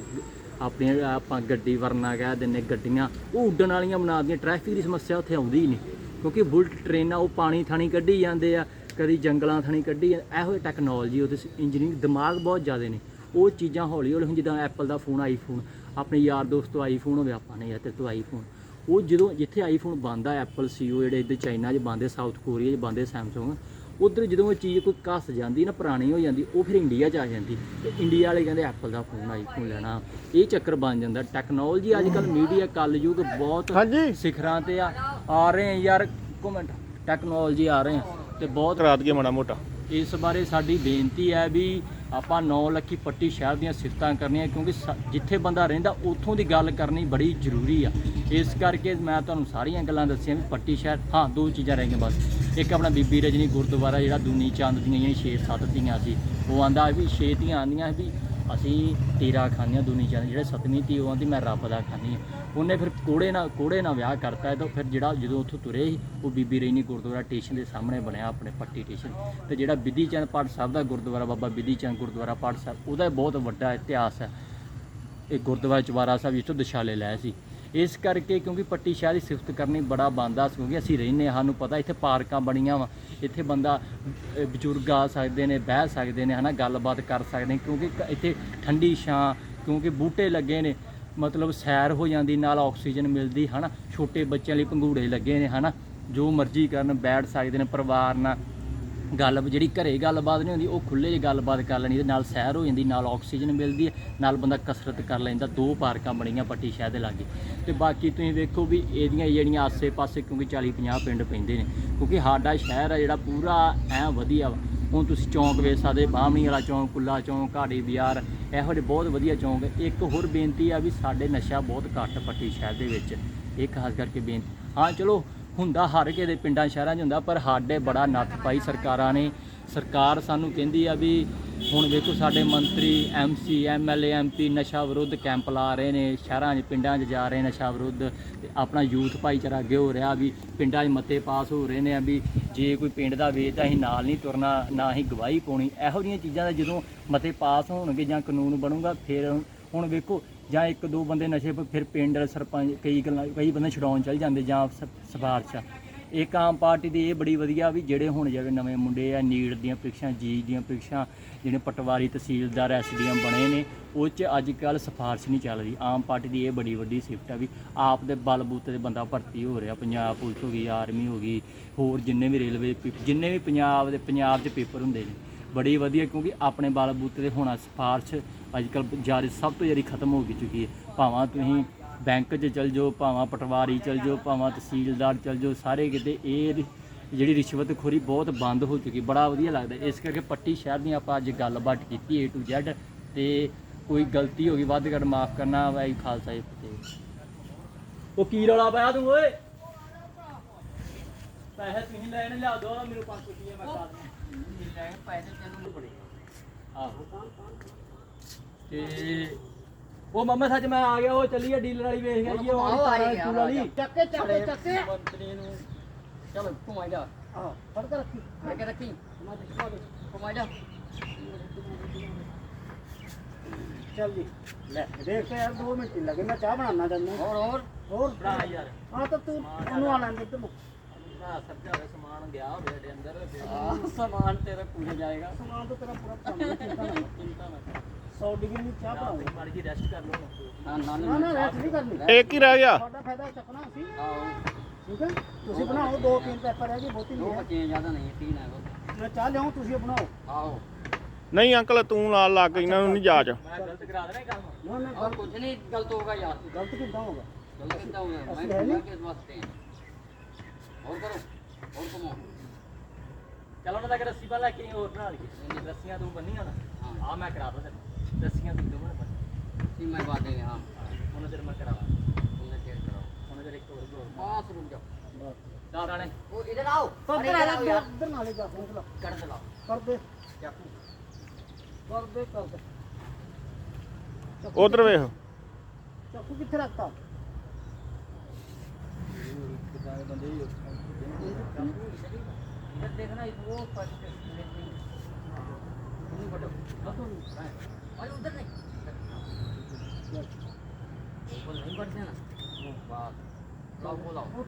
ਆਪਣੀਆਂ ਆਪਾਂ ਗੱਡੀ ਵਰਨਾ ਕਹਿ ਦਿੰਦੇ, ਗੱਡੀਆਂ, ਉਹ ਉੱਡਣ ਵਾਲੀਆਂ ਬਣਾ ਦਿੰਦੀਆਂ। ਟ੍ਰੈਫਿਕ ਦੀ ਸਮੱਸਿਆ ਉੱਥੇ ਆਉਂਦੀ ਹੀ ਨਹੀਂ, ਕਿਉਂਕਿ ਬੁਲਟ ਟ੍ਰੇਨਾਂ ਉਹ ਪਾਣੀ ਥਾਣੀ ਕੱਢੀ ਜਾਂਦੇ ਆ। ਕਦੀ ਜੰਗਲਾਂ ਥਾਣੀ ਕੱਢੀ ਇਹੋ ਟੈਕਨੋਲੋਜੀ ਉਹਦੇ ਇੰਜੀਨੀਅਰਿੰਗ ਦਿਮਾਗ ਬਹੁਤ ਜ਼ਿਆਦਾ ਨੇ। ਉਹ ਚੀਜ਼ਾਂ ਹੌਲੀ ਹੌਲੀ ਹੁਣ ਜਿੱਦਾਂ ਐਪਲ ਦਾ ਫੋਨ ਆਈਫੋਨ ਆਪਣੇ ਯਾਰ ਦੋਸਤ ਤੋਂ ਆਈਫੋਨ ਹੋਵੇ ਆਪਾਂ ਨੇ ਯਾਰ ਤੇਰੇ ਤੋਂ ਆਈਫੋਨ ਉਹ ਜਦੋਂ ਜਿੱਥੇ ਆਈਫੋਨ ਬੰਦਾ ਐਪਲ ਸੀਓ ਜਿਹੜੇ ਇੱਧਰ ਚਾਈਨਾ 'ਚ ਬੰਦੇ ਸਾਊਥ ਕੋਰੀਆ 'ਚ ਬੰਦੇ ਸੈਮਸੰਗ ਉਧਰ ਜਦੋਂ ਉਹ ਚੀਜ਼ ਕੋਈ ਘਸ ਜਾਂਦੀ ਨਾ ਪੁਰਾਣੀ ਹੋ ਜਾਂਦੀ ਉਹ ਫਿਰ ਇੰਡੀਆ 'ਚ ਆ ਜਾਂਦੀ। ਤੇ ਇੰਡੀਆ ਵਾਲੇ ਕਹਿੰਦੇ ਐਪਲ ਦਾ ਫੋਨ ਆਈਫੋਨ ਲੈਣਾ। ਇਹ ਚੱਕਰ ਬਣ ਜਾਂਦਾ। ਟੈਕਨੋਲੋਜੀ ਅੱਜ ਕੱਲ ਮੀਡੀਆ ਕਲਯੁਗ ਬਹੁਤ ਹਾਂਜੀ। ਸਿਖਰਾਂ ਤੇ ਆ ਆ ਰਹੇ ਆ। ਯਾਰ ਕਮੈਂਟ ਟੈਕਨੋਲੋਜੀ ਆ ਰਹੇ ਆ। ਤੇ ਬਹੁਤ ਕਰਾ ਦਈਏ ਮਾੜਾ ਮੋਟਾ। ਇਸ ਬਾਰੇ ਸਾਡੀ ਬੇਨਤੀ ਹੈ ਵੀ ਆਪਾਂ 9 ਲੱਖੀ ਪੱਟੀ ਸ਼ਹਿਰ ਦੀਆਂ ਸਿਫਤਾਂ ਕਰਨੀਆਂ ਕਿਉਂਕਿ ਜਿੱਥੇ ਬੰਦਾ ਰਹਿੰਦਾ ਉੱਥੋਂ ਦੀ ਗੱਲ ਕਰਨੀ ਬੜੀ ਜ਼ਰੂਰੀ ਆ। ਇਸ ਕਰਕੇ ਮੈਂ ਤੁਹਾਨੂੰ ਸਾਰੀਆਂ ਗੱਲਾਂ ਦੱਸੀਆਂ ਵੀ ਪੱਟੀ ਸ਼ਹਿਰ ਹਾਂ ਦੋ ਚੀਜ਼ਾਂ ਰਹਿ ਗਈਆਂ ਬਸ। ਇੱਕ ਆਪਣਾ ਬੀਬੀ ਰਜਨੀ ਗੁਰਦੁਆਰਾ ਜਿਹੜਾ ਦੂਨੀ ਚੰਦ ਦੀਆਂ ਜਿਹੜੀਆਂ 6-7 ਧੀਆਂ ਸੀ। ਉਹ ਆਂਦਾ ਵੀ 6 ਧੀਆਂ ਆਂਦੀਆਂ ਵੀ ਅਸੀਂ ਤੇਰਾ ਹਾਂ ਦੂਨੀ ਚੰਦ ਜਿਹੜੇ ਸਤਵੀਂ ਧੀ ਉਹ ਆਂਦੀ ਮੈਂ ਰੱਬ ਦਾ ਖਾਂਦੀ ਹਾਂ। ਉਹਨੇ ਫਿਰ ਕੋੜੇ ਨਾਲ ਕੋੜੇ ਨਾਲ ਵਿਆਹ ਕਰਤਾ ਤਾਂ ਫਿਰ ਜਿਹੜਾ ਜਦੋਂ ਉੱਥੋਂ ਤੁਰੇ ਸੀ, ਉਹ ਬੀਬੀ ਰੈਣੀ ਗੁਰਦੁਆਰਾ ਸਟੇਸ਼ਨ ਦੇ ਸਾਹਮਣੇ ਬਣਿਆ ਆਪਣੇ ਪੱਟੀ ਸਟੇਸ਼ਨ ਤੇ ਜਿਹੜਾ ਬਿੱਧੀ ਚੰਦ ਪਾਠ ਸਾਹਿਬ ਦਾ ਗੁਰਦੁਆਰਾ, ਬਾਬਾ ਬਿੱਧੀ ਚੰਦ ਗੁਰਦੁਆਰਾ ਪਾਠ ਸਾਹਿਬ, ਉਹਦਾ ਬਹੁਤ ਵੱਡਾ ਇਤਿਹਾਸ ਹੈ। ਇਹ ਗੁਰਦੁਆਰਾ ਚਵਾਰਾ ਸਾਹਿਬ, ਜਿੱਥੋਂ ਦਿਸ਼ਾਲੇ ਲਏ ਸੀ। ਇਸ ਕਰਕੇ ਕਿਉਂਕਿ ਪੱਟੀ ਸ਼ਹਿਰ ਦੀ ਸਿਫਤ ਕਰਨੀ ਬੜਾ ਬੰਦਾ ਕਿਉਂਕਿ ਅਸੀਂ ਰਹਿੰਦੇ ਹਾਂ, ਸਾਨੂੰ ਪਤਾ ਇੱਥੇ ਪਾਰਕਾਂ ਬਣੀਆਂ ਵਾ, ਇੱਥੇ ਬੰਦਾ ਬਜ਼ੁਰਗ ਆ ਸਕਦੇ ਨੇ, ਬਹਿ ਸਕਦੇ ਨੇ, ਹਨਾ, ਗੱਲਬਾਤ ਕਰ ਸਕਦੇ ਨੇ, ਕਿਉਂਕਿ ਕ- ਇੱਥੇ ਠੰਡੀ ਛਾਂ, ਕਿਉਂਕਿ ਬੂਟੇ ਲੱਗੇ ਨੇ, ਮਤਲਬ ਸੈਰ ਹੋ ਜਾਂਦੀ, ਨਾਲ ਆਕਸੀਜਨ ਮਿਲਦੀ, ਹਨਾ, ਛੋਟੇ ਬੱਚਿਆਂ ਲਈ ਪੰਘੂੜੇ ਲੱਗੇ ਨੇ, ਹਨਾ, ਜੋ ਮਰਜ਼ੀ ਕਰਨ, ਬੈਠ ਸਕਦੇ ਨੇ, ਪਰਿਵਾਰ ਨਾਲ। ਗੱਲ ਜਿਹੜੀ ਘਰੇ ਗੱਲਬਾਤ ਨਹੀਂ ਹੁੰਦੀ, ਉਹ ਖੁੱਲੇ 'ਚ ਗੱਲਬਾਤ ਕਰ ਲੈਣੀ ਤੇ ਨਾਲ ਸੈਰ ਹੋ ਜਾਂਦੀ, ਨਾਲ ਆਕਸੀਜਨ ਮਿਲਦੀ ਹੈ, ਨਾਲ ਬੰਦਾ ਕਸਰਤ ਕਰ ਲੈਂਦਾ, ਦੋ ਪਾਰਕਾਂ ਬਣੀਆਂ ਪੱਟੀ ਸ਼ਹਿਰ ਦੇ ਲਾਗੇ। ਤੇ ਬਾਕੀ ਤੁਸੀਂ ਵੇਖੋ ਵੀ ਇਹਦੀਆਂ ਜਿਹੜੀਆਂ ਆਸੇ-ਪਾਸੇ ਕਿਉਂਕਿ 40-50 ਪਿੰਡ ਪੈਂਦੇ ਨੇ, ਕਿਉਂਕਿ ਸਾਡਾ ਸ਼ਹਿਰ ਆ ਜਿਹੜਾ ਪੂਰਾ ਐ ਵਧੀਆ ਵਾ। ਹੁਣ ਤੁਸੀਂ ਚੌਂਕ ਵੇਖ ਸਕਦੇ, ਬਾਹਮਣੀ ਵਾਲਾ ਚੌਂਕ, ਕੁੱਲਾ ਚੌਂਕ, ਘਾੜੀ ਬਾਜ਼ਾਰ, ਇਹੋ ਜਿਹੇ ਬਹੁਤ ਵਧੀਆ ਚੌਂਕ ਹੈ ਇੱਕ ਹੋਰ ਬੇਨਤੀ ਆ ਵੀ ਸਾਡੇ ਨਸ਼ਾ ਬਹੁਤ ਘੱਟ ਪੱਟੀ ਸ਼ਹਿਰ ਦੇ ਵਿੱਚ। ਇਹ ਖਾਸ ਕਰਕੇ ਬੇਨਤੀ। ਹਾਂ, ਚਲੋ ਹੁੰਦਾ ਹਰ ਕਿਸੇ ਦੇ ਪਿੰਡਾਂ ਸ਼ਹਿਰਾਂ 'ਚ ਹੁੰਦਾ, ਪਰ ਸਾਡੇ ਬੜਾ ਨੱਥ ਪਾਈ ਸਰਕਾਰਾਂ ਨੇ। ਸਰਕਾਰ ਸਾਨੂੰ ਕਹਿੰਦੀ ਆ ਵੀ ਹੁਣ ਵੇਖੋ ਸਾਡੇ ਮੰਤਰੀ ਐਮਸੀ ਐਮਐਲਏ ਐਮਪੀ ਨਸ਼ਾ ਵਿਰੁੱਧ ਕੈਂਪ ਲਾ ਰਹੇ ਨੇ, ਸ਼ਹਿਰਾਂ 'ਚ, ਪਿੰਡਾਂ 'ਚ ਜਾ ਰਹੇ ਨਸ਼ਾ ਵਿਰੁੱਧ। ਤੇ ਆਪਣਾ ਯੂਥ ਭਾਈਚਾਰਾ ਅੱਗੇ ਹੋ ਰਿਹਾ ਵੀ ਪਿੰਡਾਂ 'ਚ ਮਤੇ ਪਾਸ ਹੋ ਰਹੇ ਨੇ ਆ ਵੀ ਜੇ ਕੋਈ ਪਿੰਡ ਦਾ ਵੇਚਦਾ ਅਸੀਂ ਨਾਲ ਨਹੀਂ ਤੁਰਨਾ, ਨਾ ਹੀ ਗਵਾਹੀ ਪਾਉਣੀ। ਇਹੋ ਜਿਹੀਆਂ ਚੀਜ਼ਾਂ ਦਾ ਜਦੋਂ ਮਤੇ ਪਾਸ ਹੋਣਗੇ ਜਾਂ ਕਾਨੂੰਨ ਬਣੂਗਾ, ਫਿਰ ਹੁਣ ਵੇਖੋ ਜਾਂ ਇੱਕ ਦੋ ਬੰਦੇ ਨਸ਼ੇ ਪ- ਫਿਰ ਪਿੰਡ ਸਰਪੰਚ ਕਈ ਗੱਲਾਂ ਕਈ ਬੰਦੇ ਛਡਾਉਣ ਚੱਲ ਜਾਂਦੇ ਜਾਂ ਸ- ਸਿਫਾਰਸ਼ ਆ। ਇੱਕ ਆਮ ਪਾਰਟੀ ਦੀ ਇਹ ਬੜੀ ਵਧੀਆ ਵੀ ਜਿਹੜੇ ਹੁਣ ਜਿਹੜੇ ਨਵੇਂ ਮੁੰਡੇ ਆ, ਨੀਟ ਦੀਆਂ ਪ੍ਰੀਖਿਆ ਜੀ ਦੀਆਂ ਪ੍ਰੀਖਿਆ ਜਿਹੜੇ ਪਟਵਾਰੀ, ਤਹਿਸੀਲਦਾਰ, ਐਸਡੀਐਮ ਬਣੇ ਨੇ, ਉਹ 'ਚ ਅੱਜ ਕੱਲ ਸਿਫਾਰਸ਼ ਨਹੀਂ ਚੱਲਦੀ ਆਮ ਪਾਰਟੀ ਦੀ ਇਹ ਬੜੀ ਵੱਡੀ ਸਿਫਟ ਆ ਵੀ ਆਪ ਦੇ ਬਲਬੂਤੇ ਤੇ ਬੰਦਾ ਭਰਤੀ ਹੋ ਰਿਹਾ। ਪੰਜਾਬ ਪੁਲਿਸ ਹੋ ਗਈ, ਆਰਮੀ ਹੋ ਗਈ, ਹੋਰ ਜਿੰਨੇ ਵੀ ਰੇਲਵੇ ਜਿੰਨੇ ਵੀ ਪੰਜਾਬ ਦੇ ਪੰਜਾਬ 'ਚ ਪੇਪਰ ਹੁੰਦੇ ਨੇ। ਬੜੀ ਵਧੀਆ ਕਿਉਂਕਿ ਆਪਣੇ ਬਲ ਬੂਤੇ ਤੇ ਹੋਣਾ ਸਿਫਾਰਸ਼ ਅੱਜ ਕੱਲ ਜਾਰੀ ਸਭ ਤੋਂ ਜਾਰੀ ਖਤਮ ਹੋ ਗਈ ਚੁੱਕੀ ਹੈ। ਭਾਵਾਂ ਤੁਸੀਂ ਬੈਂਕ 'ਚ ਚਲ ਜਾਓ ਭਾਵਾਂ ਪਟਵਾਰੀ ਚਲ ਜਾਓ ਭਾਵਾਂ ਤਹਿਸੀਲਦਾਰ ਚਲ ਜਾਓ ਸਾਰੇ ਕਿਤੇ ਇਹ ਜਿਹੜੀ ਰਿਸ਼ਵਤਖੋਰੀ ਬਹੁਤ ਬੰਦ ਹੋ ਚੁੱਕੀ ਬੜਾ ਵਧੀਆ ਲੱਗਦਾ। ਇਸ ਕਰਕੇ ਪੱਟੀ ਸ਼ਹਿਰ ਦੀ ਆਪਾਂ ਅੱਜ ਗੱਲਬਾਤ ਕੀਤੀ A to Z ਤੇ ਕੋਈ ਗਲਤੀ ਹੋ ਗਈ ਵੱਧ ਘੱਟ ਮਾਫ ਕਰਨਾ ਵਾਹਿ ਖਾਲਸਾ ਜੀ ਫਤਿਹ। ਉਹ ਕੀ ਰੌਲਾ ਪਾਇਆ ਤੂੰ ਓਏ? ਪੈਸੇ ਤੁਸੀਂ ਲੈਣ ਲਿਆ ਦੋ ਮੈਨੂੰ 500 ਰੁਪਏ ਮੈਂ ਕਰ ਆਹੋ। ਤੇ ਉਹ ਮੰਮਾ ਸੱਚ ਮੈਂ ਆ ਗਿਆ ਉਹ ਚੱਲੀਏ ਡੀਲਰ ਵਾਲੀ ਵੇਖ ਗਿਆ ਜੀ ਉਹ ਆਹੋ, ਆ ਤਾਰਾਂ ਗਿਆ, ਵਾਲੀ। ਚੱਕੇ ਚੱਕੇ ਚੱਕੇ ਮੰਤਰੀ ਨੂੰ ਚਲ ਘੁਮਾ ਜਾ। ਆਹ ਫੜ ਕੇ ਰੱਖੀ। ਫੜ ਕੇ ਰੱਖੀ। ਘੁਮਾ ਜਾ। ਚੱਲ ਜੀ। ਲੈ ਦੇਖ ਕੇ ਯਾਰ 2 ਮਿੰਟ ਲੱਗੇ ਮੈਂ ਚਾਹ ਬਣਾਉਣਾ ਤੈਨੂੰ ਹੋਰ ਹੋਰ। ਹੋਰ। ਭਰਾ ਯਾਰ। ਹਾਂ ਤਾਂ ਤੂੰ ਉਹਨੂੰ ਆ ਲੈਂਦੇ ਤੂੰ ਭਰਾ ਸੱਜਾ ਹੋਇਆ ਸਮਾਨ ਗਿਆ ਹੋਵੇ ਦੇ ਅੰਦਰ। ਫਿਰ ਸਮਾਨ ਤੇਰਾ ਪੂਰੇ ਜਾਏਗਾ। ਸਮਾਨ ਤਾਂ ਤੇਰਾ ਪੂਰਾ ਚਿੰਤਾ ਨਾ। ਚਿੰਤਾ ਨਾ ਕਰ। 100 ਡਿਗਰੀ ਨੂੰ ਚਾਹ ਬਣਾਉਂਗੇ ਮਾੜੀ ਜੀ ਰੈਸਟ ਕਰ ਲਓ। ਨਾ ਨਾ ਨਾ ਨਾ ਰੈਸਟ ਨਹੀਂ ਕਰਨੀ। ਇੱਕ ਹੀ ਰਹਿ ਗਿਆ। ਤੁਹਾਡਾ ਫਾਇਦਾ ਚੱਕਣਾ ਸੀ ਠੀਕ ਹੈ? ਤੁਸੀਂ ਬਣਾਓ ਦੋ ਤਿੰਨ ਪੈਪਰ ਹੈਗੇ ਬਹੁਤੀ ਨਹੀਂ ਹੈ। ਬੱਚੇ ਜ਼ਿਆਦਾ ਨਹੀਂ ਤੀਨ ਹੈ ਮੈਂ ਚਾਹ ਲਿਆਉਂ ਤੁਸੀਂ ਬਣਾਓ। ਆਓ ਨਹੀਂ ਅੰਕਲ ਤੂੰ ਨਾਲ ਲੱਗ ਇਹਨਾਂ ਨੂੰ ਨਹੀਂ ਜਾਚ। ਮੈਂ ਗਲਤ ਕਰਾ ਦੇਣਾ ਕੰਮ? ਨਾ ਨਾ ਕੁਝ ਨਹੀਂ ਗਲਤ ਹੋਗਾ ਯਾਰ। ਗਲਤ ਕਿੱਦਾਂ ਹੋਗਾ ਗਲਤ ਕਿੱਦਾਂ ਹੋਗਾ ਮੈਂ ਨਹੀਂ। ਕਿਸ ਵਾਸਤੇ ਹੋਰ ਕਰੋ ਹੋਰ ਕਮਾਓ। ਚਲੋ ਉਹਨਾਂ ਦਾ ਰੱਸੀ ਪਾ ਲੈ ਕੇ ਹੋਰ ਬਣਾ ਲਈਏ। ਰੱਸੀਆਂ ਤੂੰ ਬੰਨੀਆਂ ਨਾ। ਆ ਮੈਂ ਕਰਾ ਦਵਾਂ रस्सियाँ दिख दो तीन मरवा देंगे हाँ। उन्होंने देर मर करावा उन्होंने देर कराओ उन्होंने देर एक तो बस रुक जाओ। दादा ने वो इधर आओ। इधर आओ यार। इधर ना ले जाओ चलो कर दे लाओ। कर दे। कर दे कर दे। उधर वे चाकू किथे रखता? देखना वो फ़र्स्ट अरे उधर नहीं ऊपर नहीं बढ़ते ना बस लाओ बोलाओ